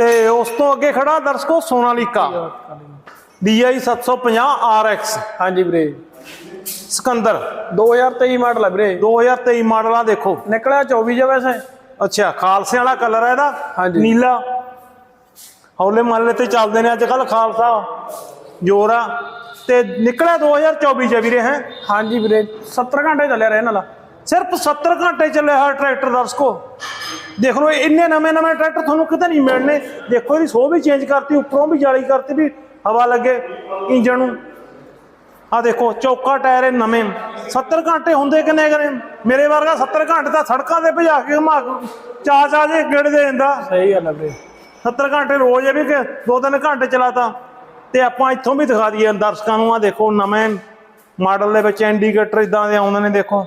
ਤੇ ਉਸ ਤੋਂ ਅੱਗੇ ਖੜਾ ਦਰਸ਼ਕੋ ਸੋਨਾਲੀਕਾ। DI 750 RX ਹਾਂਜੀ ਵੀਰੇ। ਸਿਕੰਦਰ। 2023 ਮਾਡਲ ਹੈ ਵੀਰੇ। 2023 ਮਾਡਲ ਆ ਦੇਖੋ। ਨਿਕਲਿਆ 24 ਜਿਹਾ ਵੈਸੇ। ਅੱਛਾ ਖਾਲਸੇ ਵਾਲਾ ਕਲਰ ਹੈ ਇਹਦਾ। ਹਾਂਜੀ। ਨੀਲਾ। ਹੌਲੇ ਮਹੱਲੇ ਤੇ ਚੱਲਦੇ ਨੇ ਅੱਜ ਕੱਲ ਖਾਲਸਾ। ਜੋਰ ਆ। ਤੇ ਨਿਕਲਿਆ 2024 ਚ ਵੀਰੇ ਹੈ? ਹਾਂਜੀ ਵੀਰੇ। 70 ਘੰਟੇ ਚੱਲਿਆ ਰਿਹਾ ਦਾ। ਸਿਰਫ 70 ਘੰਟੇ ਚੱਲਿਆ ਹਰ ਟਰੈਕਟਰ ਦਰਸ਼ਕੋ। ਦੇਖ ਲਓ ਇੰਨੇ ਨਵੇਂ ਨਵੇਂ ਟਰੈਕਟਰ ਤੁਹਾਨੂੰ ਕਿਤੇ ਨਹੀਂ ਮਿਲਣੇ। ਦੇਖੋ ਇਹਦੀ ਸੋਹ ਵੀ ਚੇਂਜ ਕਰਤੀ ਉੱਪਰੋਂ ਵੀ ਜਾਲੀ ਕਰਤੀ ਵੀ ਹਵਾ ਲੱਗੇ ਇੰਜਣ ਨੂੰ। ਆ ਦੇਖੋ ਚੌਕਾ ਟਾਇਰ ਇਹ ਨਵੇਂ। 70 ਘੰਟੇ ਹੁੰਦੇ ਕਿੰਨੇ ਕਰੇ ਮੇਰੇ ਵਰਗਾ 70 ਘੰਟੇ ਤਾਂ ਸੜਕਾਂ ਤੇ ਭਜਾ ਕੇ ਘੁਮਾ ਚਾ ਚਾ ਜੇ ਗੇੜੇ ਦੇ ਦਿੰਦਾ। ਸਹੀ ਗੱਲ ਹੈ ਵੀਰੇ 70 ਘੰਟੇ ਰੋਜ਼ ਇਹ ਵੀ ਕਿ ਦੋ ਤਿੰਨ ਘੰਟੇ ਚਲਾਤਾ। ਤੇ ਆਪਾਂ ਇੱਥੋਂ ਵੀ ਦਿਖਾ ਦਈਏ ਦਰਸ਼ਕਾਂ ਨੂੰ ਆ ਦੇਖੋ ਨਵੇਂ ਮਾਡਲ ਦੇ ਵਿੱਚ ਇੰਡੀਕੇਟਰ ਇਦਾਂ ਦੇ ਆਉਂਦੇ ਨੇ ਦੇਖੋ।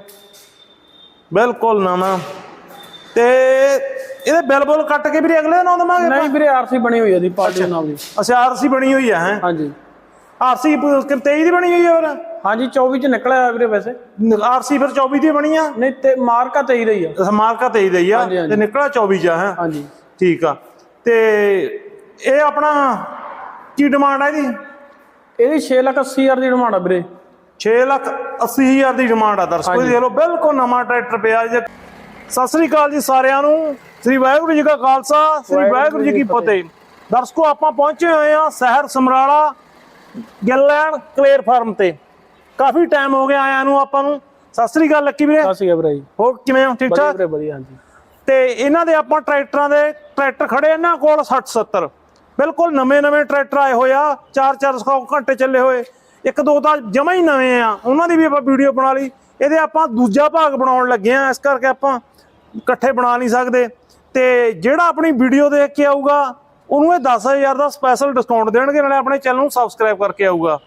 ਬਿਲਕੁਲ ਨਵਾਂ। ਤੇ ਇਹਦੇ ਬਿੱਲ ਬੁੱਲ ਕੱਟ ਕੇ ਵੀ ਅਗਲੇ ਆਉਂਦੇ ਮਾਂਗੇ ਨਹੀਂ ਵੀਰੇ ਆਰਸੀ ਬਣੀ ਹੋਈ ਹੈ ਦੀ ਪਾਰਟੀ ਨਾਮ ਦੀ। ਅੱਛਾ ਆਰਸੀ ਬਣੀ ਹੋਈ ਆ ਹੈ? ਹਾਂਜੀ। ਆਰਸੀ 23 ਦੀ ਬਣੀ ਹੋਈ ਆ ਫਿਰ? ਹਾਂਜੀ 24 ਚ ਨਿਕਲਿਆ ਵੀਰੇ ਵੈਸੇ। ਆਰਸੀ ਫਿਰ 24 ਦੀ ਬਣੀ ਆ? ਨਹੀਂ ਤੇ ਮਾਰਕਾ 23 ਰਹੀ ਆ। ਮਾਰਕਾ 23 ਦਾ ਹੀ ਆ। ਤੇ ਨਿਕਲਿਆ 24 ਚ ਆ ਹੈ? ਹਾਂਜੀ। ਠੀਕ ਆ। ਤੇ ਇਹ ਆਪਣਾ ਕੀ ਡਿਮਾਂਡ ਹੈ ਇਹਦੀ? ਇਹਦੀ 6 ਲੱਖ 80 ਹਜ਼ਾਰ ਦੀ ਡਿਮਾਂਡ ਆ ਵੀਰੇ। 6 ਲੱਖ 80 ਹਜ਼ਾਰ ਦੀ ਡਿਮਾਂਡ ਆ ਦਰਸ਼ਕੋ। ਦੇਖ ਲਓ ਬਿਲਕੁਲ ਨਵਾਂ ਟਰੈਕਟਰ ਪਿਆ। ਜੇ ਸਤਿ ਸ੍ਰੀ ਅਕਾਲ ਜੀ ਸਾਰਿਆਂ ਨੂੰ। ਸ੍ਰੀ ਵਾਹਿਗੁਰੂ ਜੀ ਕਾ ਖਾਲਸਾ ਸ੍ਰੀ ਵਾਹਿਗੁਰੂ ਜੀ ਕੀ ਫਤਿਹ। ਦਰਸ਼ਕੋ ਆਪਾਂ ਪਹੁੰਚੇ ਹੋਏ ਆ ਸ਼ਹਿਰ ਸਮਰਾਲਾ ਗਿੱਲੈਂਡ ਕਲੇਰ ਫਾਰਮ ਤੇ। ਕਾਫੀ ਟਾਈਮ ਹੋ ਗਿਆ ਆਇਆਂ ਨੂੰ ਆਪਾਂ ਨੂੰ। ਸਤਿ ਸ੍ਰੀ ਅਕਾਲ ਲੱਕੀ ਵੀਰੇ। ਸਤਿ ਸ਼੍ਰੀ ਅਕਾਲ ਵੀਰੇ ਹੋਰ ਕਿਵੇਂ ਹੋ? ਠੀਕ ਠਾਕ? ਵਧੀਆ ਹਾਂਜੀ। ਤੇ ਇਹਨਾਂ ਦੇ ਆਪਾਂ ਟਰੈਕਟਰਾਂ ਦੇ ਟਰੈਕਟਰ ਖੜੇ ਇਹਨਾਂ ਕੋਲ 60 70 ਬਿਲਕੁਲ ਨਵੇਂ ਨਵੇਂ ਟਰੈਕਟਰ ਆਏ ਹੋਏ ਆ। 4-4 ਘੰਟੇ ਚੱਲੇ ਹੋਏ। ਇੱਕ ਦੋ ਤਾਂ ਜਮਾ ਹੀ ਨਵੇਂ ਆ। ਉਹਨਾਂ ਦੀ ਵੀ ਆਪਾਂ ਵੀਡੀਓ ਬਣਾ ਲਈ। ਇਹਦੇ ਆਪਾਂ ਦੂਜਾ ਭਾਗ ਬਣਾਉਣ ਲੱਗੇ ਆ। ਇਸ ਕਰਕੇ ਆਪਾਂ ਇਕੱਠੇ ਬਣਾ ਨਹੀਂ ਸਕਦੇ ਤੇ ਜਿਹੜਾ ਆਪਣੀ ਵੀਡੀਓ ਦੇਖ ਕੇ ਆਊਗਾ, ਉਹਨੂੰ ਇਹ 10000 ਦਾ ਸਪੈਸ਼ਲ ਡਿਸਕਾਊਂਟ ਦੇਣਗੇ, ਨਾਲੇ ਆਪਣੇ ਚੈਨਲ ਨੂੰ ਸਬਸਕ੍ਰਾਈਬ ਕਰਕੇ ਆਊਗਾ।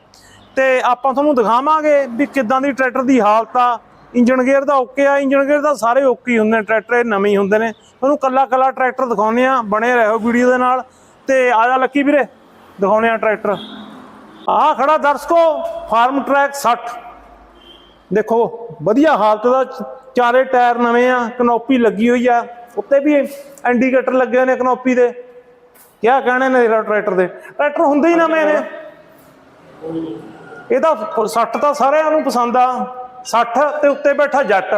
ਤੇ ਆਪਾਂ ਤੁਹਾਨੂੰ ਦਿਖਾਵਾਂਗੇ ਵੀ ਕਿੱਦਾਂ ਦੀ ਟਰੈਕਟਰ ਦੀ ਹਾਲਤ ਆ। ਇੰਜਨ ਗੇਅਰ ਦਾ ਓਕੇ ਆ ਇੰਜਨ ਗੇਅਰ ਦਾ ਸਾਰੇ ਓਕੇ ਹੀ ਹੁੰਦੇ ਨੇ ਟਰੈਕਟਰ ਇਹ ਨਵੇਂ ਹੀ ਹੁੰਦੇ ਨੇ। ਤੁਹਾਨੂੰ ਕੱਲਾ ਕੱਲਾ ਟਰੈਕਟਰ ਦਿਖਾਉਂਦੇ ਆ ਬਣੇ ਰਹੋ ਵੀਡੀਓ ਦੇ ਨਾਲ। ਤੇ ਆ ਜਾ ਲੱਕੀ ਵੀਰੇ, ਦਿਖਾਉਂਦੇ ਆ ਟਰੈਕਟਰ ਆਹ ਖੜਾ ਦਰਸ਼ਕੋ, ਫਾਰਮ ਟਰੈਕ 60 ਦੇਖੋ, ਵਧੀਆ ਹਾਲਤ ਦਾ ਚਾਰੇ ਟਾਇਰ ਨਵੇਂ ਆ ਕਨੋਪੀ ਲੱਗੀ ਹੋਈ ਆ ਉੱਤੇ ਵੀ ਇੰਡੀਕੇਟਰ ਲੱਗੇ ਹੋਏ ਨੇ ਕਨੋਪੀ ਦੇ। ਕਿਆ ਕਹਿਣੇ ਨੇ ਟਰੈਕਟਰ ਦੇ? ਟਰੈਕਟਰ ਹੁੰਦੇ ਹੀ ਨਵੇਂ ਨੇ। ਇਹਦਾ 60 ਤਾਂ ਸਾਰਿਆਂ ਨੂੰ ਪਸੰਦ ਆ। 60 ਤੇ ਉੱਤੇ ਬੈਠਾ ਜੱਟ।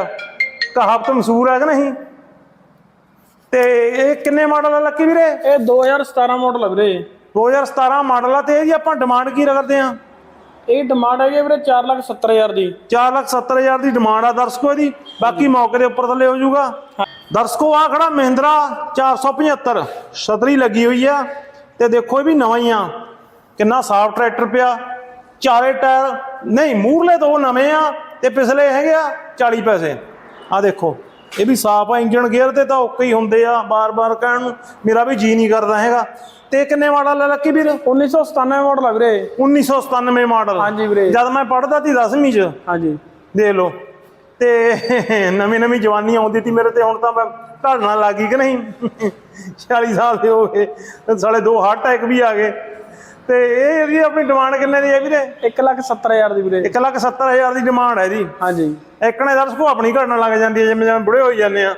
ਕਹਾਵਤ ਮਸ਼ਹੂਰ ਹੈ ਕਿ ਨਹੀਂ? ਤੇ ਇਹ ਕਿੰਨੇ ਮਾਡਲ ਆ ਲੱਕੀ ਵੀਰੇ? ਇਹ 2017 ਮਾਡਲ ਹੈ ਵੀਰੇ। 2017 ਮਾਡਲ ਆ ਤੇ ਇਹਦੀ ਆਪਾਂ ਡਿਮਾਂਡ ਕੀ ਰੱਖਦੇ ਆ? ਇਹ ਡਿਮਾਂਡ ਹੈਗੀ ਹੈ ਵੀਰੇ 4 ਲੱਖ 70 ਹਜ਼ਾਰ ਦੀ। 470000 ਦੀ ਡਿਮਾਂਡ ਆ ਦਰਸ਼ਕੋ ਇਹਦੀ। ਬਾਕੀ ਮੌਕੇ ਦੇ ਉੱਪਰ ਥੱਲੇ ਹੋ ਜਾਊਗਾ। ਦਰਸ਼ਕੋ ਆ ਖੜਾ ਮਹਿੰਦਰਾ 475 ਛਤਰੀ ਲੱਗੀ ਹੋਈ ਆ। ਤੇ ਦੇਖੋ ਇਹ ਵੀ ਨਵਾਂ ਹੀ ਆ। ਕਿੰਨਾ ਸਾਫ਼ ਟਰੈਕਟਰ ਪਿਆ। ਚਾਰੇ ਟਾਇਰ ਨਹੀਂ ਮੂਰਲੇ ਦੋ ਨਵੇਂ ਆ ਤੇ ਪਿਛਲੇ ਹੈਗੇ ਆ 40 ਪੈਸੇ। ਆ ਦੇਖੋ ਇਹ ਵੀ ਸਾਫ਼ ਆ ਇੰਜਨ ਗੇਅਰ ਤੇ ਤਾਂ ਓਕੇ ਹੀ ਹੁੰਦੇ ਆ ਬਾਰ-ਬਾਰ ਕਹਿਣ ਨੂੰ। ਮੇਰਾ ਵੀ ਜੀ ਨਹੀਂ ਕਰਦਾ ਹੈਗਾ। ਤੇ ਕਿੰਨੇ ਮਾਡਲ ਆ ਲੱਕੀ ਵੀਰ? 1997 ਮਾਡਲ ਹੈ ਵੀਰੇ। 1997 ਮਾਡਲ। ਹਾਂਜੀ ਵੀਰੇ। ਜਦ ਮੈਂ ਪੜ੍ਹਦਾ ਸੀ 10ਵੀਂ ਚ ਹਾਂਜੀ। ਦੇਖ ਲਓ। ਤੇ ਨਵੀਂ ਨਵੀਂ ਜਵਾਨੀ ਆਉਂਦੀ ਸੀ ਮੇਰੇ ਤੇ ਹੁਣ ਤਾਂ ਮੈਂ ਢਲਣਾ ਲੱਗੀ ਕਿ ਨਹੀਂ? 46 ਸਾਲ ਦੇ ਹੋ ਗਏ ਤੇ ਸਾਲੇ ਦੋ ਹਾਰਟ ਅਟੈਕ ਵੀ ਆ ਗਏ। ਤੇ ਇਹ ਇਹਦੀ ਆਪਣੀ ਡਿਮਾਂਡ ਕਿੰਨੇ ਦੀ ਹੈ ਵੀਰੇ? 1 ਲੱਖ 70 ਹਜ਼ਾਰ ਦੀ ਵੀਰੇ। 1 ਲੱਖ 70 ਹਜ਼ਾਰ ਦੀ ਡਿਮਾਂਡ ਹੈ ਇਹਦੀ ਹਾਂਜੀ। ਇੱਕ ਨੇ ਦਰਸ਼ਕੋ ਆਪਣੀ ਘਟਣ ਲੱਗ ਜਾਂਦੀ ਹੈ ਜਿਵੇਂ ਜਿਵੇਂ ਬੁੜੇ ਹੋਈ ਜਾਂਦੇ ਆ।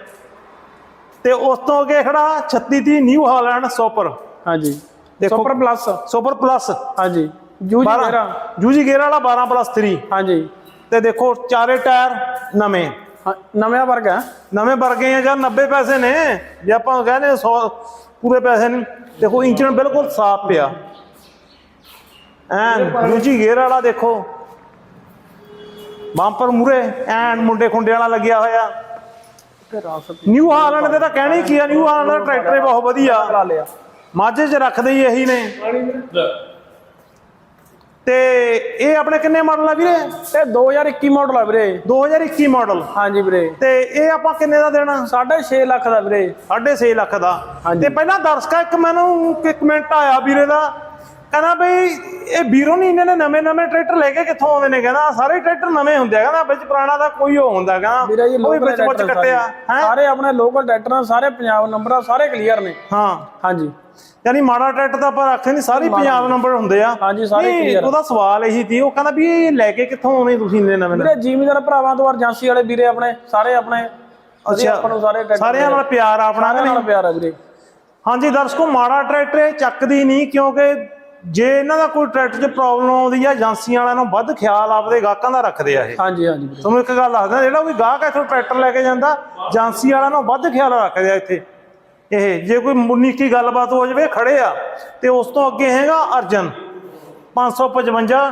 ਤੇ ਉਸ ਤੋਂ ਅੱਗੇ ਖੜਾ 36 ਦੀ ਨਿਊ ਹਾਲੈਂਡ ਸੁਪਰ। ਹਾਂਜੀ। ਦੇਖੋ- ਸੁਪਰ ਪਲੱਸ ਸੁਪਰ ਪਲੱਸ ਹਾਂਜੀ। ਜੂਜ 12 ਮੇਰਾ ਜੂਜੀ ਗੇਅਰ ਵਾਲਾ 12 ਪਲੱਸ 3 ਹਾਂਜੀ। ਤੇ ਦੇਖੋ ਚਾਰੇ ਟਾਇਰ ਨਵੇਂ। ਨਵਾਂ ਵਰਗ ਹੈ। ਨਵੇਂ ਵਰਗੇ ਆ ਜਾਂ 90 ਪੈਸੇ ਨੇ? ਜੇ ਆਪਾਂ ਕਹਿੰਦੇ 100 ਪੂਰੇ ਪੈਸੇ ਨੇ। ਦੇਖੋ ਇੰਜਨ ਬਿਲਕੁਲ ਸਾਫ਼ ਪਿਆ। ਐਨ ਦੂਜੀ ਗੇਅਰ ਵਾਲਾ ਦੇਖੋ। ਬੰਪਰ ਮੂਰੇ ਐਨ ਮੁੰਡੇ ਖੁੰਡੇ ਵਾਲਾ ਲੱਗਿਆ ਹੋਇਆ। ਨਿਊ ਹਾਲੈਂਡ ਦੇ ਤਾਂ ਕਹਿਣਾ ਹੀ ਕੀ ਆ ਨਿਊ ਹਾਲੈਂਡ ਦਾ ਟਰੈਕਟਰ ਬਹੁਤ ਵਧੀਆ। ਲਾ ਲਿਆ। ਮਾਝੇ 'ਚ ਰੱਖਦੇ ਹੀ ਇਹੀ ਨੇ। ਤੇ ਇਹ ਆਪਣੇ ਕਿੰਨੇ ਮਾਡਲ ਆ ਵੀਰੇ? ਇਹ 2021 ਮਾਡਲ ਹੈ ਵੀਰੇ। 2021 ਮਾਡਲ ਹਾਂਜੀ ਵੀਰੇ। ਤੇ ਇਹ ਆਪਾਂ ਕਿੰਨੇ ਦਾ ਦੇਣਾ? 6.5 ਲੱਖ ਦਾ ਵੀਰੇ। 6.5 ਲੱਖ ਦਾ। ਹਾਂਜੀ। ਤੇ ਪਹਿਲਾਂ ਦਰਸ਼ਕਾ ਇੱਕ ਮੈਨੂੰ ਇੱਕ ਕਮੈਂਟ ਆਇਆ ਵੀਰੇ ਦਾ। ਕਹਿੰਦਾ ਬਈ ਇਹ ਵੀਰੋ ਨਹੀਂ ਇਹਨਾਂ ਨੇ ਨਵੇਂ ਨਵੇਂ ਟਰੈਕਟਰ ਲੈ ਕੇ ਕਿੱਥੋਂ ਆਉਂਦੇ ਨੇ? ਕਹਿੰਦਾ ਸਾਰੇ ਟਰੈਕਟਰ ਨਵੇਂ ਹੁੰਦੇ ਆ। ਕਹਿੰਦਾ ਵਿੱਚ ਪੁਰਾਣਾ ਦਾ ਕੋਈ ਉਹ ਹੁੰਦਾ। ਕਹਿੰਦਾ ਲੋਕਲ ਵਿੱਚ ਵਿੱਚ ਕੱਟਿਆ। ਸਾਰੇ। ਆਪਣੇ ਲੋਕਲ ਟਰੈਕਟਰ ਆ, ਸਾਰੇ ਪੰਜਾਬ ਨੰਬਰ ਆ, ਸਾਰੇ ਕਲੀਅਰ ਨੇ। ਹਾਂ। ਹਾਂਜੀ। ਯਾਨੀ ਮਾੜਾ ਟਰੈਕਟਰ ਤਾਂ ਆਪਾਂ ਰੱਖਦੇ ਨਹੀਂ ਸਾਰੇ ਪੰਜਾਬ ਨੰਬਰ ਹੁੰਦੇ ਆ। ਹਾਂਜੀ, ਸਾਰੇ ਆ। ਉਹਦਾ ਸਵਾਲ ਇਹੀ ਸੀ ਉਹ ਕਹਿੰਦਾ ਵੀ ਇਹ ਲੈ ਕੇ ਕਿੱਥੋਂ ਆਉਣੇ ਤੁਸੀਂ ਇੰਨੇ ਨਵੇਂ ਵੀਰੇ ਜ਼ਿਮੀਦਾਰ ਭਰਾਵਾਂ ਤੋਂ ਏਜੰਸੀ ਵਾਲੇ ਵੀਰੇ ਆਪਣੇ ਸਾਰੇ ਆਪਣੇ। ਅੱਛਾ। ਆਪਾਂ ਨੂੰ ਸਾਰੇ ਟਰੈਕਟਰ ਸਾਰਿਆਂ ਨਾਲ ਪਿਆਰ ਆ ਆਪਣਾ ਨਾਲ ਪਿਆਰ ਹੈ ਵੀਰੇ। ਹਾਂਜੀ ਦਰਸ਼ਕੋ ਮਾੜਾ ਟਰੈਕਟਰ ਚੱਕਦੀ ਨਹੀਂ ਕਿਉਂਕਿ ਜੇ ਇਹਨਾਂ ਦਾ ਕੋਈ ਟਰੈਕਟਰ 'ਚ ਪ੍ਰੋਬਲਮ ਆਉਂਦੀ ਆ ਏਜੰਸੀਆਂ ਵਾਲਿਆਂ ਨੂੰ ਵੱਧ ਖਿਆਲ ਆਪਦੇ ਗਾਹਕਾਂ ਦਾ ਰੱਖਦੇ ਆ ਇਹ। ਹਾਂਜੀ ਹਾਂਜੀ ਤੁਹਾਨੂੰ ਇੱਕ ਗੱਲ ਦੱਸਦਾ ਜਿਹੜਾ ਕੋਈ ਗਾਹਕ ਇੱਥੋਂ ਟਰੈਕਟਰ ਲੈ ਕੇ ਜਾਂਦਾ ਏਜੰਸੀ ਵਾਲਿਆਂ ਨੂੰ ਵੱਧ ਖਿਆਲ ਰੱਖਦੇ ਆ ਇੱਥੇ। ਇਹ ਜੇ ਕੋਈ ਮੁੰਨੀਕੀ ਗੱਲਬਾਤ ਹੋ ਜਾਵੇ ਖੜੇ ਆ ਤੇ ਉਸ ਤੋਂ ਅੱਗੇ ਹੈਗਾ ਅਰਜਨ 555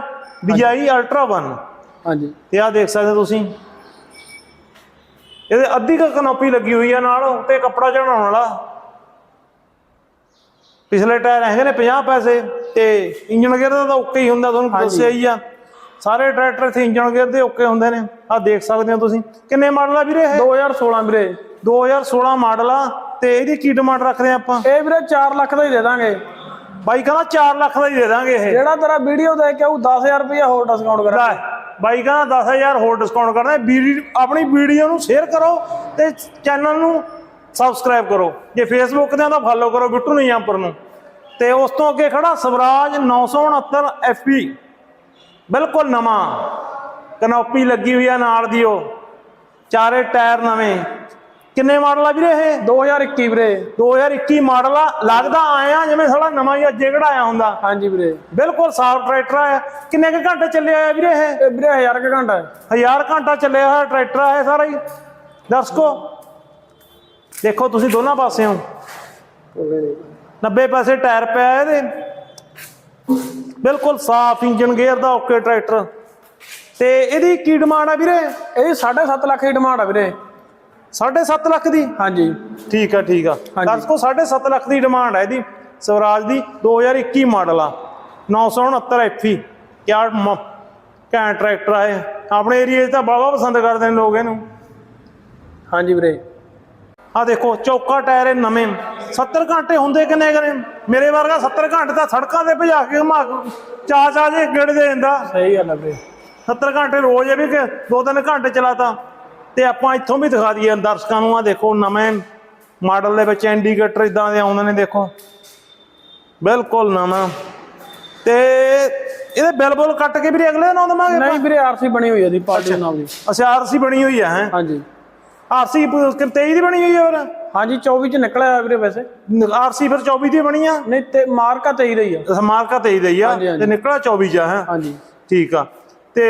DI ਅਲਟਰਾ 1 ਹਾਂਜੀ। ਤੇ ਆ ਦੇਖ ਸਕਦੇ ਤੁਸੀਂ। ਇਹਦੇ ਅੱਧੀ ਕੁ ਕਨੋਪੀ ਲੱਗੀ ਹੋਈ ਆ ਨਾਲ ਤੇ ਕੱਪੜਾ ਚੜਾਉਣ ਵਾਲਾ। ਪਿਛਲੇ ਟਾਇਰ ਹੈਗੇ ਨੇ 50 ਪੈਸੇ ਤੇ ਇੰਜਨ ਗੇਅਰ ਦਾ ਤਾਂ ਓਕੇ ਹੀ ਹੁੰਦਾ ਤੁਹਾਨੂੰ ਦੱਸਿਆ ਹੀ ਆ। ਸਾਰੇ ਟਰੈਕਟਰ ਇੱਥੇ ਇੰਜਨ ਗੇਅਰ ਦੇ ਓਕੇ ਹੁੰਦੇ ਨੇ। ਆ ਦੇਖ ਸਕਦੇ ਹੋ ਤੁਸੀਂ। ਕਿੰਨੇ ਮਾਡਲ ਆ ਵੀਰੇ ਇਹ? 2016 ਵੀਰੇ। 2016 ਮਾਡਲ ਆ ਤੇ ਇਹਦੀ ਕੀ ਡਿਮਾਂਡ ਰੱਖਦੇ ਆ ਆਪਾਂ? ਇਹ ਵੀਰੇ 4 ਲੱਖ ਦਾ ਹੀ ਦੇ ਦਾਂਗੇ। ਬਾਈ ਕਹਿੰਦਾ 4 ਲੱਖ ਦਾ ਹੀ ਦੇ ਦਾਂਗੇ ਇਹ। ਜਿਹੜਾ ਤੇਰਾ ਵੀਡੀਓ ਦੇਖ ਕੇ ਉਹ 10000 ਰੁਪਏ ਹੋਰ ਡਿਸਕਾਊਂਟ ਕਰਾਂ ਲੈ ਬਾਈ ਕਹਿੰਦਾ 10000 ਹੋਰ ਡਿਸਕਾਊਂਟ ਕਰਨਾ। ਆਪਣੀ ਵੀਡੀਓ ਨੂੰ ਸ਼ੇਅਰ ਕਰੋ ਤੇ ਚੈਨਲ ਨੂੰ ਸਬਸਕ੍ਰਾਈਬ ਕਰੋ। ਜੇ ਫੇਸਬੁੱਕ ਤੇ ਤਾਂ ਫਾਲੋ ਕਰੋ ਬਿੱਟੂ ਨਿਆਂਪੁਰ ਨੂੰ। ਤੇ ਉਸ ਤੋਂ ਅੱਗੇ ਖੜਾ ਸਵਰਾਜ 969 FP ਬਿਲਕੁਲ ਨਵਾਂ। ਕਨੋਪੀ ਲੱਗੀ ਹੋਈ ਆ ਨਾਲ ਦੀ ਉਹ ਚਾਰੇ ਟਾਇਰ ਨਵੇਂ। ਕਿੰਨੇ ਮਾਡਲ ਆ ਵੀਰੇ ਇਹ? 2021 ਵੀਰੇ। 2021 ਮਾਡਲ ਆ। ਲੱਗਦਾ ਆਇਆ ਜਿਵੇਂ ਸਾਲਾ ਨਵਾਂ ਹੀ ਅੱਜੇ ਕਢਾਇਆ ਹੁੰਦਾ। ਹਾਂਜੀ ਵੀਰੇ। ਬਿਲਕੁਲ ਸਾਫ਼ ਟਰੈਕਟਰ ਆ ਕਿੰਨੇ ਕੁ ਘੰਟੇ ਚੱਲਿਆ ਆ ਵੀਰੇ ਇਹ? ਵੀਰੇ 1000 ਕੁ ਘੰਟਾ। ਹੈ। ਹਜ਼ਾਰ ਘੰਟਾ ਚੱਲਿਆ ਹੋਇਆ ਟਰੈਕਟਰ ਆ ਇਹ ਸਾਰਾ ਹੀ। ਦਰਸ਼ਕੋ ਦੇਖੋ ਤੁਸੀਂ ਦੋਨਾਂ ਪਾਸਿਓਂ। 90 ਪੈਸੇ ਟਾਇਰ ਪਿਆ ਇਹਦੇ। ਬਿਲਕੁਲ ਸਾਫ਼ ਇੰਜਨ ਗੇਅਰ ਦਾ ਓਕੇ ਟਰੈਕਟਰ। ਤੇ ਇਹਦੀ ਕੀ ਡਿਮਾਂਡ ਆ ਵੀਰੇ? ਇਹ 7.5 ਲੱਖ ਦੀ ਡਿਮਾਂਡ ਆ ਵੀਰੇ। 7.5 ਲੱਖ ਦੀ? ਹਾਂਜੀ। ਠੀਕ ਆ ਠੀਕ ਆ। ਹਾਂਜੀ। ਦਰਸ਼ਕੋ 7.5 ਲੱਖ ਦੀ ਡਿਮਾਂਡ ਹੈ ਇਹਦੀ। ਸਵਰਾਜ ਦੀ 2021 ਮਾਡਲ ਆ। 969 ਐਫੀ ਕਿਆ ਘੈਂਟ ਟਰੈਕਟਰ ਆ ਇਹ। ਆਪਣੇ ਏਰੀਏ 'ਚ ਤਾਂ ਬਾਵਾ ਪਸੰਦ ਕਰਦੇ ਨੇ ਲੋਕ ਇਹਨੂੰ। ਹਾਂਜੀ ਵੀਰੇ। ਆ ਦੇਖੋ ਚੌਕਾ ਟਾਇਰ ਇਹ ਨਵੇਂ। 70 ਘੰਟੇ ਹੁੰਦੇ ਕਿੰਨੇ ਕਰੇ? ਮੇਰੇ ਵਰਗਾ 70 ਘੰਟੇ ਤਾਂ ਸੜਕਾਂ ਤੇ ਭਜਾ ਕੇ ਘੁਮਾ ਚਾ ਚਾ ਜੇ ਗੇੜ ਦੇ ਜਾਂਦਾ ਸਹੀ ਗੱਲ ਹੈ ਵੀਰੇ। 70 ਘੰਟੇ ਰੋਜ਼ ਇਹ ਵੀ ਕਿ ਦੋ ਤਿੰਨ ਘੰਟੇ ਚਲਾਤਾ। ਤੇ ਆਪਾਂ ਇੱਥੋਂ ਵੀ ਦਿਖਾ ਦਈਏ ਦਰਸ਼ਕਾਂ ਨੂੰ ਆ ਦੇਖੋ ਨਵੇਂ ਮਾਡਲ ਦੇ ਵਿੱਚ ਇੰਡੀਕੇਟਰ ਇਦਾਂ ਦੇ ਆਉਂਦੇ ਨੇ ਦੇਖੋ। ਬਿਲਕੁਲ ਨਵਾਂ। ਤੇ ਇਹਦੇ ਬਿੱਲ ਬੁੱਲ ਕੱਟ ਕੇ ਵੀ ਅਗਲੇ ਨੂੰ ਦਵਾਂਗੇ ਨਹੀਂ ਵੀਰੇ ਆਰਸੀ ਬਣੀ ਹੋਈ ਹੈ ਦੀ ਪਾਰਟੀ ਨਾਮ ਦੀ ਅੱਛਾ ਆਰਸੀ ਬਣੀ ਹੋਈ ਹੈ ਹੈ? ਹਾਂਜੀ। ਆਰਸੀ 23 ਦੀ ਬਣੀ ਹੋਈ ਹੈ ਹੋਰ? ਹਾਂਜੀ 24 ਚ ਨਿਕਲਿਆ ਹੋਇਆ ਵੀਰੇ ਵੈਸੇ। ਆਰਸੀ ਫਿਰ 24 ਦੀ ਬਣੀ ਆ? ਨਹੀਂ ਤੇ ਮਾਰਕਾ 23 ਦਾ ਹੀ ਆ। ਮਾਰਕਾ 23 ਦਾ ਹੀ ਆ। ਤੇ ਨਿਕਲਿਆ 24 ਚ ਹੈ? ਹਾਂਜੀ। ਠੀਕ ਆ। ਤੇ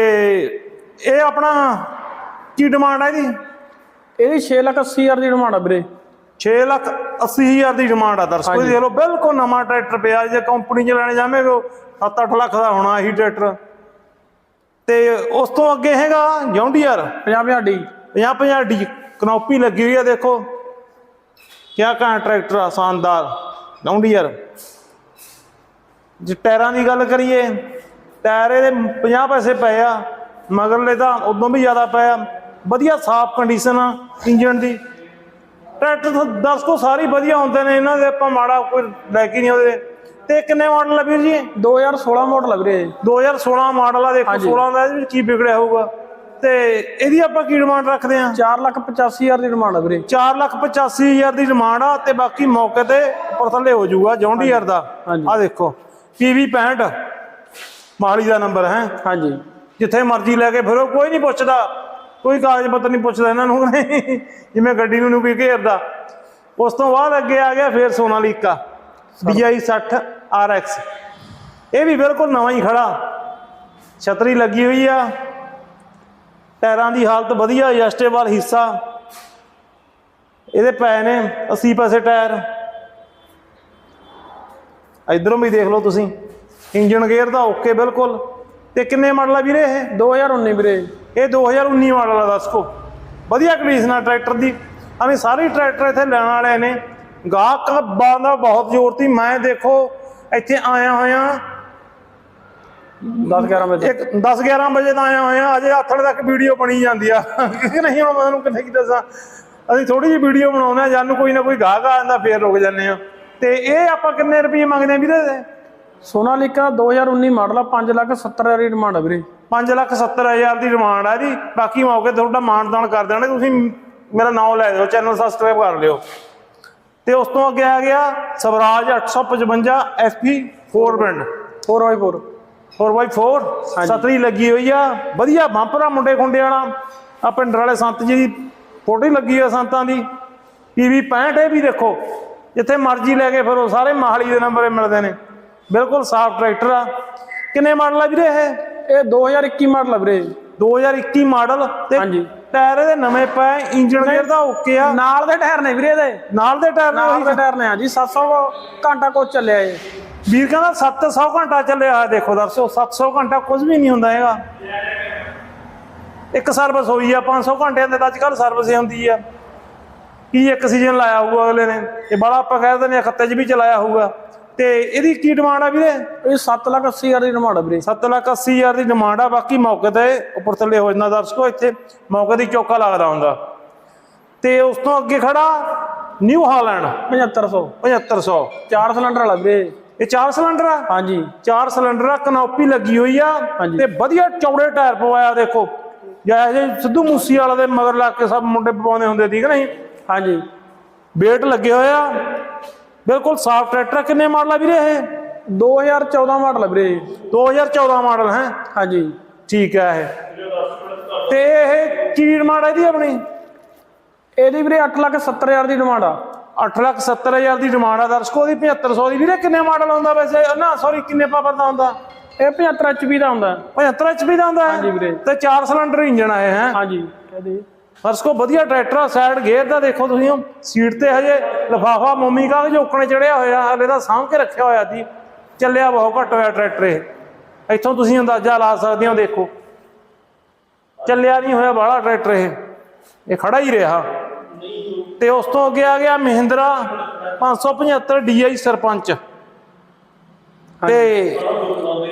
ਇਹ ਆਪਣਾ ਕੀ ਡਿਮਾਂਡ ਹੈ ਇਹਦੀ? ਇਹਦੀ 6 ਲੱਖ 80 ਹਜ਼ਾਰ ਦੀ ਡਿਮਾਂਡ ਆ ਵੀਰੇ। 6 ਲੱਖ 80 ਹਜ਼ਾਰ ਦੀ ਡਿਮਾਂਡ ਆ ਦਰਸ਼ਕੋ। ਦੇਖ ਲਓ ਬਿਲਕੁਲ ਨਵਾਂ ਟਰੈਕਟਰ ਪਿਆ। ਜੇ ਕੰਪਨੀ ਚ ਲੈਣੇ ਜਾਵੇਂਗੇ 7-8 ਲੱਖ ਦਾ ਹੋਣਾ ਇਹੀ ਟਰੈਕਟਰ। ਤੇ ਉਸ ਤੋਂ ਅੱਗੇ ਹੈਗਾ ਜੌਂਡੀਅਰ 50 50 ਡੀ। 50-50 ਡੀ। ਕਨੋਪੀ ਲੱਗੀ ਹੋਈ ਆ ਦੇਖੋ। ਕਿਆ ਕਾਂ ਟਰੈਕਟਰ ਆ ਸ਼ਾਨਦਾਰ। ਜੌਂਡੀਅਰ ਜੇ ਟਾਇਰਾਂ ਦੀ ਗੱਲ ਕਰੀਏ ਟਾਇਰ ਇਹਦੇ 50 ਪੈਸੇ ਪਏ ਆ ਮਗਰਲੇ ਤਾਂ ਉਦੋਂ ਵੀ ਜ਼ਿਆਦਾ ਪਏ ਆ। ਵਧੀਆ ਸਾਫ਼ ਕੰਡੀਸ਼ਨ ਆ ਇੰਜਨ ਦੀ। ਟਰੈਕਟਰ ਤਾਂ 10 ਕੋ ਸਾਰੇ ਵਧੀਆ ਹੁੰਦੇ ਨੇ ਇਹਨਾਂ ਦੇ ਆਪਾਂ ਮਾੜਾ ਕੋਈ ਲੈ ਕੇ ਨਹੀਂ ਆਉਂਦੇ। ਤੇ ਕਿੰਨੇ ਮਾਡਲ ਆ ਵੀਰ ਜੀ 2016 ਮਾਡਲ ਆ ਵੀਰੇ 2016 ਮਾਡਲ ਆ ਦੇਖੋ 16 ਦਾ ਇਹਦੇ ਵਿੱਚ ਕੀ ਵਿਗੜਿਆ ਹੋਊਗਾ। ਤੇ ਇਹਦੀ ਆਪਾਂ ਕੀ ਡਿਮਾਂਡ ਰੱਖਦੇ ਆ 4 ਲੱਖ 85 ਹਜ਼ਾਰ ਦੀ ਡਿਮਾਂਡ ਆ ਵੀਰੇ। 4 ਲੱਖ 85 ਹਜ਼ਾਰ ਦੀ ਡਿਮਾਂਡ ਆ ਤੇ ਬਾਕੀ ਮੌਕੇ ਤੇ ਉੱਪਰ ਥੱਲੇ ਹੋ ਜਾਊਗਾ ਜੌਂਡੀਅਰ ਦਾ। ਆ ਦੇਖੋ PV 65 ਮਾਲੀ ਦਾ ਨੰਬਰ ਹੈ। ਹਾਂਜੀ। ਜਿੱਥੇ ਮਰਜ਼ੀ ਲੈ ਕੇ ਫਿਰੋ ਕੋਈ ਨਹੀਂ ਪੁੱਛਦਾ। ਕੋਈ ਕਾਗਜ਼ ਪੱਤਰ ਨਹੀਂ ਪੁੱਛਦਾ ਇਹਨਾਂ ਨੂੰ। ਜਿਵੇਂ ਗੱਡੀ ਨੂੰ ਕੋਈ ਘੇਰਦਾ। ਉਸ ਤੋਂ ਬਾਅਦ ਅੱਗੇ ਆ ਗਿਆ ਫੇਰ ਸੋਨਾਲੀਕਾ। DI 60 RX ਇਹ ਵੀ ਬਿਲਕੁਲ ਨਵਾਂ ਹੀ ਖੜਾ। ਛਤਰੀ ਲੱਗੀ ਹੋਈ ਆ। ਟਾਇਰਾਂ ਦੀ ਹਾਲਤ ਵਧੀਆ ਐਡਜਸਟੇਬਲ ਹਿੱਸਾ। ਇਹਦੇ ਪਏ ਨੇ 80 ਪੈਸੇ ਟਾਇਰ। ਇਧਰੋਂ ਵੀ ਦੇਖ ਲਓ ਤੁਸੀਂ। ਇੰਜਨ ਗੇਅਰ ਦਾ ਓਕੇ ਬਿਲਕੁਲ। ਤੇ ਕਿੰਨੇ ਮਾਡਲ ਆ ਵੀਰੇ ਇਹ? 2019 ਵੀਰੇ। ਇਹ 2019 ਮਾਡਲ ਆ ਦੱਸੋ ਵਧੀਆ ਕੰਡੀਸ਼ਨ ਆ ਟਰੈਕਟਰ ਦੀ। ਅਸੀਂ ਸਾਰੇ ਟਰੈਕਟਰ ਇੱਥੇ ਲੈਣ ਵਾਲੇ ਨੇ। ਗਾਹਕ ਦਾ ਬਹੁਤ ਜ਼ੋਰ ਤੀ ਮੈਂ ਦੇਖੋ ਇੱਥੇ ਆਇਆ ਹੋਇਆ 10 11 ਵਜੇ ਇੱਕ 10 11 ਵਜੇ ਦਾ ਆਇਆ ਹੋਇਆ ਅਜੇ ਆਥਣ ਤੱਕ ਵੀਡੀਓ ਬਣੀ ਜਾਂਦੀ ਆ। ਕਿ ਨਹੀਂ ਹੁਣ ਮੈਂ ਤੁਹਾਨੂੰ ਕਿੱਥੇ ਕੀ ਦੱਸਾਂ। ਅਸੀਂ ਥੋੜੀ ਜਿਹੀ ਵੀਡੀਓ ਬਣਾਉਂਦੇ ਆ ਜਾਨੂੰ ਕੋਈ ਨਾ ਕੋਈ ਗਾਹਕ ਆ ਜਾਂਦਾ ਫੇਰ ਰੁਕ ਜਾਂਦੇ ਆ। ਤੇ ਇਹ ਆਪਾਂ ਕਿੰਨੇ ਰੁਪਏ ਮੰਗਦੇ ਆ ਵੀਰੇ ਸੋਨਾਲੀਕਾ 2019 ਮਾਡਲ ਆ 5 ਲੱਖ 70 ਹਜ਼ਾਰ ਦੀ ਡਿਮਾਂਡ ਆ ਵੀਰੇ। 5 ਲੱਖ 70 ਹਜ਼ਾਰ ਦੀ ਡਿਮਾਂਡ ਆ ਇਹਦੀ। ਬਾਕੀ ਮੌਕੇ ਤੁਹਾਡਾ ਮਾਨਦਾਨ ਕਰ ਦੇਣਾ ਤੁਸੀਂ ਮੇਰਾ ਨਾਮ ਲੈ ਦਿਓ ਚੈਨਲ ਸਬਸਕ੍ਰਾਈਬ ਕਰ ਲਿਓ। ਤੇ ਉਸ ਤੋਂ ਅੱਗੇ ਆ ਗਿਆ Swaraj 855 FP 4 band 4x4 4x4 ਸਤਰੀ ਲੱਗੀ ਹੋਈ ਆ। ਵਧੀਆ ਬੰਪਰ ਮੁੰਡੇ ਖੁੰਡੇ ਵਾਲਾ। ਆ ਪਿੰਡ ਵਾਲੇ ਸੰਤ ਜੀ ਦੀ ਫੋਟੋ ਲੱਗੀ ਆ ਸੰਤਾਂ ਦੀ। PV 65 ਇਹ ਵੀ ਦੇਖੋ। ਜਿੱਥੇ ਮਰਜ਼ੀ ਲੈ ਕੇ ਫਿਰੋ ਸਾਰੇ ਮਹਾਲੀ ਦੇ ਨੰਬਰ ਮਿਲਦੇ ਨੇ। ਬਿਲਕੁਲ ਸਾਫ਼ ਟਰੈਕਟਰ ਆ। ਕਿੰਨੇ ਮਾਡਲ ਆ ਵੀਰੇ ਇਹ? ਇਹ 2021 ਮਾਡਲ ਆ ਵੀਰੇ। 2021 ਮਾਡਲ ਤੇ ਹਾਂਜੀ। ਟਾਇਰ ਇਹਦੇ ਨਵੇਂ ਪਏ ਇੰਜਨ ਗੇਅਰ ਦਾ ਓਕੇ ਆ। ਨਾਲ ਦੇ ਟਾਇਰ ਨੇ ਵੀਰੇ ਇਹਦੇ। ਨਾਲ ਦੇ ਟਾਇਰ ਨਾਲ ਨੇ ਦੇ ਟਾਇਰ ਨੇ ਹਾਂਜੀ 700 ਘੰਟਾ ਕੋਚ ਚੱਲਿਆ ਇਹ। ਵੀਰ ਕਹਿੰਦਾ 700 ਘੰਟਾ ਚੱਲਿਆ ਦੇਖੋ ਦਰਸ਼ੋ 700 ਘੰਟਾ ਕੁਝ ਵੀ ਨਹੀਂ ਹੁੰਦਾ ਹੈਗਾ। ਇੱਕ ਸਰਵਿਸ ਹੋਈ ਆ 500 ਘੰਟਿਆਂ ਦੇ ਅੱਜ ਕੱਲ ਸਰਵਿਸ ਹੁੰਦੀ ਆ। ਕੀ ਇੱਕ ਸੀਜ਼ਨ ਲਾਇਆ ਹੋਊਗਾ ਅਗਲੇ ਨੇ? ਇਹ ਬੜਾ ਆਪਾਂ ਕਹਿ ਦਿੰਦੇ ਆ ਖੱਤੇ 'ਚ ਵੀ ਚਲਾਇਆ ਹੋਊਗਾ। ਤੇ ਇਹਦੀ ਕੀ ਡਿਮਾਂਡ ਆ ਵੀਰੇ? ਇਹ 7 ਲੱਖ 80 ਹਜ਼ਾਰ ਦੀ ਡਿਮਾਂਡ ਆ ਵੀਰੇ। 7 ਲੱਖ 80 ਹਜ਼ਾਰ ਦੀ ਡਿਮਾਂਡ ਆ ਬਾਕੀ ਮੌਕੇ ਤੇ ਉੱਪਰ ਥੱਲੇ ਹੋ ਜਾਂਦਾ ਦਰਸ਼ਕੋ ਇੱਥੇ ਮੌਕੇ ਦੀ ਚੌਕਾ ਲੱਗਦਾ ਹੁੰਦਾ। ਤੇ ਉਸ ਤੋਂ ਅੱਗੇ ਖੜਾ ਨਿਊ ਹਾਲੈਂਡ 7500 7500 ਚਾਰ ਸਿਲੰਡਰ ਵਾਲਾ ਵੀਰੇ। ਇਹ ਚਾਰ ਸਿਲੰਡਰ ਆ? ਹਾਂਜੀ। ਚਾਰ ਸਿਲੰਡਰ ਆ ਕਨੋਪੀ ਲੱਗੀ ਹੋਈ ਆ। ਤੇ ਵਧੀਆ ਚੌੜੇ ਟਾਇਰ ਪਵਾਇਆ ਦੇਖੋ। ਜਾਂ ਜੇ ਸਿੱਧੂ ਮੂਸੀ ਵਾਲਾ ਦੇ ਮਗਰ ਲੱਗ ਕੇ ਸਭ ਮੁੰਡੇ ਪਵਾਉਂਦੇ ਹੁੰਦੇ ਠੀਕ ਨਹੀਂ? ਹਾਂਜੀ। ਵੇਟ ਲੱਗੇ ਹੋਏ ਆ। ਬਿਲਕੁਲ ਸਾਫ਼ ਟਰੈਕਟਰ। ਕਿੰਨੇ ਮਾਡਲ ਆ ਵੀਰੇ ਇਹ? 2014 ਮਾਡਲ ਆ ਵੀਰੇ 2014 ਮਾਡਲ ਹੈ? ਹਾਂਜੀ। ਠੀਕ ਹੈ ਇਹ। ਤੇ ਇਹ ਕੀ ਡਿਮਾਂਡ ਹੈ ਇਹਦੀ ਆਪਣੀ? ਇਹਦੀ ਵੀਰੇ 8 ਲੱਖ 70 ਹਜ਼ਾਰ ਦੀ ਡਿਮਾਂਡ ਆ। 8 ਲੱਖ 70 ਹਜ਼ਾਰ ਦੀ ਡਿਮਾਂਡ ਆ ਦਰਸ਼ਕੋ ਦੀ 7500 ਦੀ। ਵੀਰੇ ਕਿੰਨੇ ਮਾਡਲ ਆਉਂਦਾ ਵੈਸੇ? ਨਾ ਸੌਰੀ ਕਿੰਨੇ ਪਾਵਰ ਦਾ ਆਉਂਦਾ? ਇਹ 75 HP ਦਾ ਹੁੰਦਾ 75 HP ਦਾ ਆਉਂਦਾ ਹੈ? ਹਾਂਜੀ ਵੀਰੇ। ਤੇ ਚਾਰ ਸਿਲੰਡਰ ਇੰਜਨ ਆਏ ਹੈ? ਹਾਂਜੀ। ਕਹਦੇ ਫਰਸਕੋ ਵਧੀਆ ਟਰੈਕਟਰ ਆ ਸਾਈਡ ਗੇਅਰ ਦਾ ਦੇਖੋ ਤੁਸੀਂ ਉਹ ਸੀਟ ਤੇ ਹਜੇ ਲਫਾਫਾ ਮੋਮੀ ਕਾਗਜ਼ ਓਕਣੇ ਚੜਿਆ ਹੋਇਆ ਹਲੇ ਦਾ ਸਾਂਭ ਕੇ ਰੱਖਿਆ ਹੋਇਆ ਸੀ ਚੱਲਿਆ ਬਹੁਤ ਘੱਟ ਹੋਇਆ ਟਰੈਕਟਰ ਇਹ। ਇੱਥੋਂ ਤੁਸੀਂ ਅੰਦਾਜ਼ਾ ਲਾ ਸਕਦੇ ਹੋ ਦੇਖੋ। ਚੱਲਿਆ ਨਹੀਂ ਹੋਇਆ ਬਾਹਲਾ ਟਰੈਕਟਰ ਇਹ। ਇਹ ਖੜਾ ਹੀ ਰਿਹਾ। ਤੇ ਉਸ ਤੋਂ ਅੱਗੇ ਆ ਗਿਆ ਮਹਿੰਦਰਾ 575 DI ਸਰਪੰਚ। ਤੇ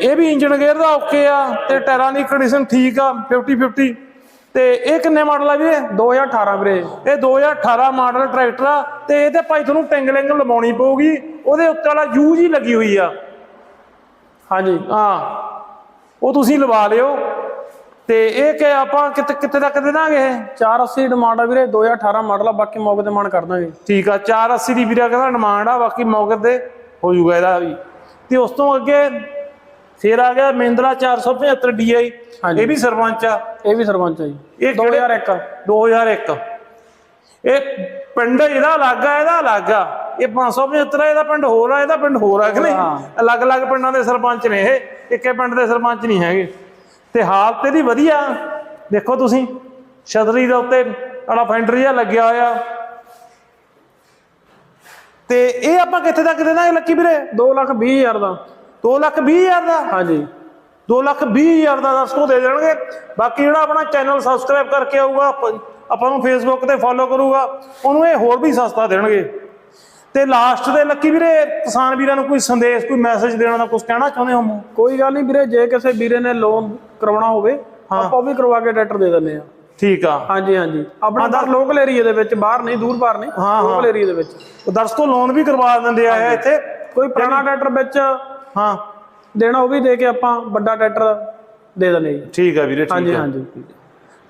ਇਹ ਵੀ ਇੰਜਨ ਗੇਅਰ ਦਾ ਓਕੇ ਆ ਤੇ ਟਾਇਰਾਂ ਦੀ ਕੰਡੀਸ਼ਨ ਠੀਕ ਆ 50 50 ਤੇ ਇਹ ਕਿੰਨੇ ਮਾਡਲ ਆ ਵੀਰੇ? 2018 ਵੀਰੇ। ਇਹ 2018 ਮਾਡਲ ਟਰੈਕਟਰ ਆ ਤੇ ਇਹਦੇ ਭਾਈ ਤੁਹਾਨੂੰ ਟੈਂਗਲਿੰਗ ਲਵਾਉਣੀ ਪਊਗੀ। ਉਹਦੇ ਉੱਤੇ ਵਾਲਾ ਯੂਜ ਹੀ ਲੱਗੀ ਹੋਈ ਆ। ਹਾਂਜੀ ਹਾਂ। ਉਹ ਤੁਸੀਂ ਲਵਾ ਲਿਓ। ਤੇ ਇਹ ਕਿ ਆਪਾਂ ਕਿਤੇ ਕਿਤੇ ਤੱਕ ਦੇ ਦਾਂਗੇ ਇਹ? 480 ਡਿਮਾਂਡ ਆ ਵੀਰੇ। 2018 ਮਾਡਲ ਆ ਬਾਕੀ ਮੌਕੇ ਤੇ ਮਾਨ ਕਰ ਦਾਂਗੇ। ਠੀਕ ਆ 480 ਦੀ ਵੀਰਾ ਕਹਿੰਦਾ ਡਿਮਾਂਡ ਆ ਬਾਕੀ ਮੌਕੇ ਤੇ ਹੋ ਜਾਊਗਾ ਇਹਦਾ ਵੀ। ਤੇ ਉਸ ਤੋਂ ਅੱਗੇ ਫੇਰ ਆ ਗਿਆ ਮਹਿੰਦਰਾ 475 DI। ਇਹ ਵੀ ਸਰਪੰਚ ਆ। ਇਹ ਵੀ ਸਰਪੰਚ ਆ ਜੀ। ਇਹ ਕਿਹੜੇ- 2001 2001 ਇਹ ਪਿੰਡ ਇਹਦਾ ਅਲੱਗ ਆ ਇਹਦਾ ਅਲੱਗ ਆ। ਇਹ 575 ਆ, ਇਹਦਾ ਪਿੰਡ ਹੋਰ ਆ ਇਹਦਾ ਪਿੰਡ ਹੋਰ ਆ ਕਿ ਨਹੀਂ। ਅਲੱਗ-ਅਲੱਗ ਪਿੰਡਾਂ ਦੇ ਸਰਪੰਚ ਨੇ ਇਹ। ਇੱਕੇ ਪਿੰਡ ਦੇ ਸਰਪੰਚ ਨਹੀਂ ਹੈਗੇ। ਤੇ ਹਾਲਤ ਇਹਦੀ ਵਧੀਆ। ਦੇਖੋ ਤੁਸੀਂ ਛਤਰੀ ਦੇ ਉੱਤੇ ਆਲਾ ਫੈਂਡਰ ਜਿਹਾ ਲੱਗਿਆ ਹੋਇਆ। ਤੇ ਇਹ ਆਪਾਂ ਕਿੱਥੇ ਤੱਕ ਦੇ ਦਾਂਗੇ ਲੱਕੀ ਵੀਰੇ? 2 ਲੱਖ 20 ਹਜ਼ਾਰ ਦਾ। 2 ਲੱਖ 20 ਹਜ਼ਾਰ ਦਾ? ਹਾਂਜੀ। 2 ਲੱਖ 20 ਹਜ਼ਾਰ ਦਾ ਦਰਸ਼ਕੋ ਦੇ ਦੇਣਗੇ। ਬਾਕੀ ਜਿਹੜਾ ਆਪਣਾ ਚੈਨਲ ਸਬਸਕ੍ਰਾਈਬ ਕਰਕੇ ਆਊਗਾ ਆਪਾਂ ਨੂੰ ਫੇਸਬੁੱਕ ਤੇ ਫੋਲੋ ਕਰੂਗਾ ਉਹਨੂੰ ਇਹ ਹੋਰ ਵੀ ਸਸਤਾ ਦੇਣਗੇ। ਤੇ ਲਾਸਟ ਦੇ ਲੱਕੀ ਵੀਰੇ ਕਿਸਾਨ ਵੀਰਾਂ ਨੂੰ ਕੋਈ ਸੰਦੇਸ਼ ਕੋਈ ਮੈਸੇਜ ਦੇਣਾ ਦਾ ਕੁਝ ਕਹਿਣਾ ਚਾਹੁੰਦੇ ਹੋ ਕੋਈ ਗੱਲ ਨਹੀਂ ਵੀਰੇ ਜੇ ਕਿਸੇ ਵੀਰੇ ਨੇ ਲੋਨ ਕਰਵਾਉਣਾ ਹੋਵੇ ਆਪਾਂ ਵੀ ਕਰਵਾ ਕੇ ਟਰੈਕਟਰ ਦੇ ਦਿੰਦੇ ਆ ਠੀਕ ਆ। ਹਾਂਜੀ ਹਾਂਜੀ। ਆਪਣਾ ਤਾਂ ਲੋਕਲ ਏਰੀਆ ਦੇ ਵਿੱਚ ਬਾਹਰ ਨਹੀਂ ਦੂਰ ਬਾਹਰ ਨਹੀਂ ਲੋਕਲ ਏਰੀਆ ਦੇ ਵਿੱਚ। ਦਰਸ਼ਕੋ ਲੋਨ ਵੀ ਕਰਵਾ ਦਿੰਦੇ ਆ ਇੱਥੇ। ਕੋਈ ਪੁਰਾਣਾ ਟਰੈਕਟਰ ਵਿੱਚ ਹਾਂ। ਦੇਣਾ ਉਹ ਵੀ ਦੇ ਕੇ ਆਪਾਂ ਵੱਡਾ ਟਰੈਕਟਰ ਦੇ ਜੀ। ਠੀਕ ਆ ਵੀਰੇ ਠੀਕ ਹਾਂਜੀ ਆ। ਹਾਂਜੀ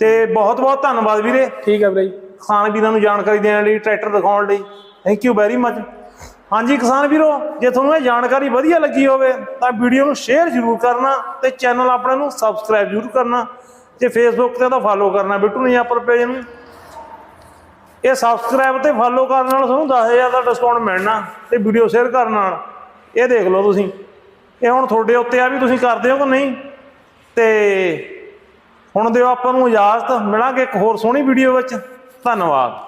ਤੇ ਬਹੁਤ ਬਹੁਤ ਧੰਨਵਾਦ ਵੀਰੇ। ਠੀਕ ਹੈ ਵੀਰੇ ਕਿਸਾਨ ਵੀਰਾਂ ਨੂੰ ਜਾਣਕਾਰੀ ਦੇਣ ਲਈ ਟਰੈਕਟਰ ਦਿਖਾਉਣ ਲਈ। ਥੈਂਕ ਯੂ ਵੈਰੀ ਮਚ ਹਾਂਜੀ ਕਿਸਾਨ ਵੀਰੋ ਜੇ ਤੁਹਾਨੂੰ ਇਹ ਜਾਣਕਾਰੀ ਵਧੀਆ ਲੱਗੀ ਹੋਵੇ ਤਾਂ ਵੀਡੀਓ ਨੂੰ ਸ਼ੇਅਰ ਜ਼ਰੂਰ ਕਰਨਾ ਤੇ ਚੈਨਲ ਆਪਣੇ ਨੂੰ ਸਬਸਕ੍ਰਾਈਬ ਜ਼ਰੂਰ ਕਰਨਾ ਤੇ ਫੇਸਬੁੱਕ ਤੇ ਤਾਂ ਫਾਲੋ ਕਰਨਾ ਬਿੱਟੂ ਨਹੀਂ ਆਪਰ ਪੇਜ ਨੂੰ। ਇਹ ਸਬਸਕ੍ਰਾਈਬ ਤੇ ਫਾਲੋ ਕਰਨ ਨਾਲ ਤੁਹਾਨੂੰ 10000 ਦਾ ਡਿਸਕਾਊਂਟ ਮਿਲਣਾ ਤੇ ਵੀਡੀਓ ਸ਼ੇਅਰ ਕਰਨ ਨਾਲ। ਇਹ ਦੇਖ ਲਓ ਤੁਸੀਂ। ਇਹ ਹੁਣ ਤੁਹਾਡੇ ਉੱਤੇ ਆ ਵੀ ਤੁਸੀਂ ਕਰਦੇ ਹੋ ਕਿ ਨਹੀਂ? ਤੇ ਹੁਣ ਦਿਓ ਆਪਾਂ ਨੂੰ ਇਜਾਜ਼ਤ, ਮਿਲਾਂਗੇ ਇੱਕ ਹੋਰ ਸੋਹਣੀ ਵੀਡੀਓ ਵਿੱਚ। ਧੰਨਵਾਦ।